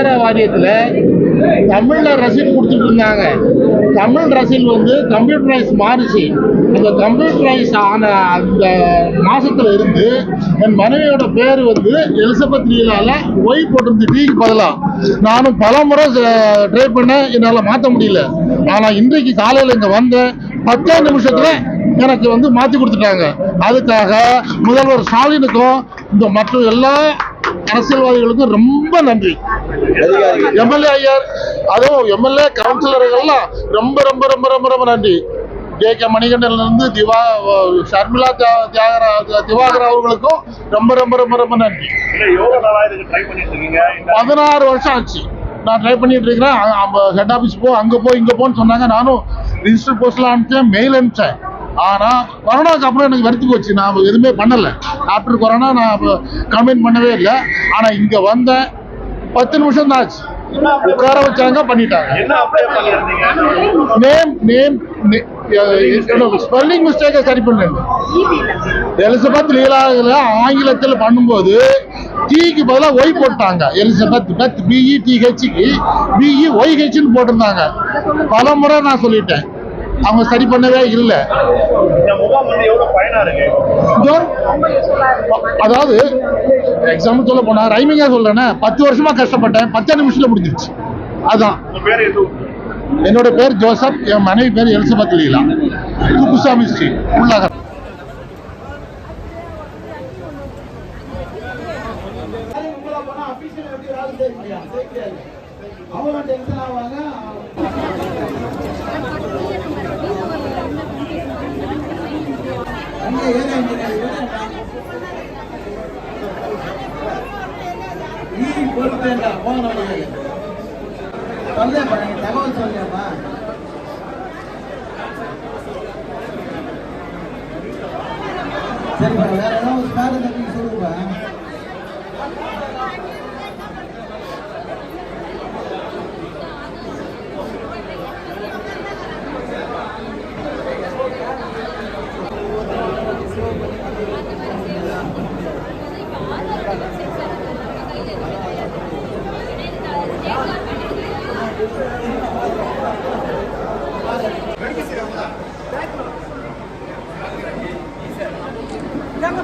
அதிகார வாரியத்தில் தமிழில் ரசீல் கொடுத்துட்டு இருந்தாங்க. தமிழ் ரசீல் வந்து கம்ப்யூட்டரைஸ் மாறிச்சு. அந்த கம்ப்யூட்டரைஸ் ஆன அந்த மாதத்தில் இருந்து என் மனைவியோட பேர் வந்து எலிசபெத் லீலால ஒய் போட்டிருந்து டிக்கு பதிலாக நானும் பல முறை ட்ரை பண்ணேன். என்னால் மாற்ற முடியல. ஆனால் இன்றைக்கு காலையில் இங்கே வந்தேன். பத்தே நிமிஷத்தில் எனக்கு வந்து மாற்றி கொடுத்துட்டாங்க. அதுக்காக முதல்வர் ஸ்டாலினுக்கும் இந்த மற்ற எல்லா அரசியல்வாதிகளுக்கும் ரொம்ப நன்றி. எம்எல்ஏ ஐயர் அதுவும் எம்எல்ஏ கவுன்சிலர்கள்லாம் ரொம்ப ரொம்ப ரொம்ப ரொம்ப ரொம்ப நன்றி. ஜே கே மணிகண்டன்ல இருந்து திவா ஷர்மிளா தியா- தியாகரா திவாகர் அவர்களுக்கும் ரொம்ப ரொம்ப ரொம்ப ரொம்ப நன்றி. பதினாறு வருஷம் ஆச்சு. நான் ட்ரை பண்ணிட்டு இருக்கிறேன். ஹெட் ஆஃபீஸ் போ அங்கே போ இங்கே போன்னு சொன்னாங்க. நானும் ரிஜிஸ்டர் போஸ்ட்ல அனுப்பிச்சேன் மெயில் அனுப்பிச்சேன். ஆனால் கொரோனாக்கு அப்புறம் எனக்கு வெறுத்து போச்சு நான் எதுவுமே பண்ணலை. ஆஃப்டர் கொரோனா நான் கம்ப்ளைண்ட் பண்ணவே இல்லை. ஆனால் இங்கே வந்தேன் பத்து நிமிஷம் தான் ஆச்சு. உட்கார வச்சாங்க பண்ணிட்டாங்க. நேம் நேம் ஸ்பெல்லிங் மிஸ்டேக்கை சரி பண்ணேன். எலிசபெத் லீலாவில் ஆங்கிலத்தில் பண்ணும்போது டீக்கு பதிலாக ஒய் போட்டாங்க. எலிசபெத் பெத் பிஇ டிஹெச்க்கு பிஇ ஒய்ஹெச்னு போட்டிருந்தாங்க. பல முறை நான் சொல்லிட்டேன். அவங்க சரி பண்ணவே இல்லை. அதாவது எக்ஸாம்பிள் சொல்ல போனா ரைமிங்கா சொல்றேன்னா பத்து வருஷமா கஷ்டப்பட்டேன் பத்து நிமிஷத்துல முடிஞ்சிருச்சு. அதான். என்னோட பேர் ஜோசப் என் மனைவி பேர் எலிசபெத் லீலா. குப்புசாமி ஸ்ட்ரீட் உள்ளாக. அவங்க டென்ஷன் ஆவாங்க அங்கே பொறுப்பேண்டா போன சொல்லேப்பா நீங்க தகவல் சொல்லேப்பா சரிப்பா வேற ஏதாவது சொல்லுப்பா రంగ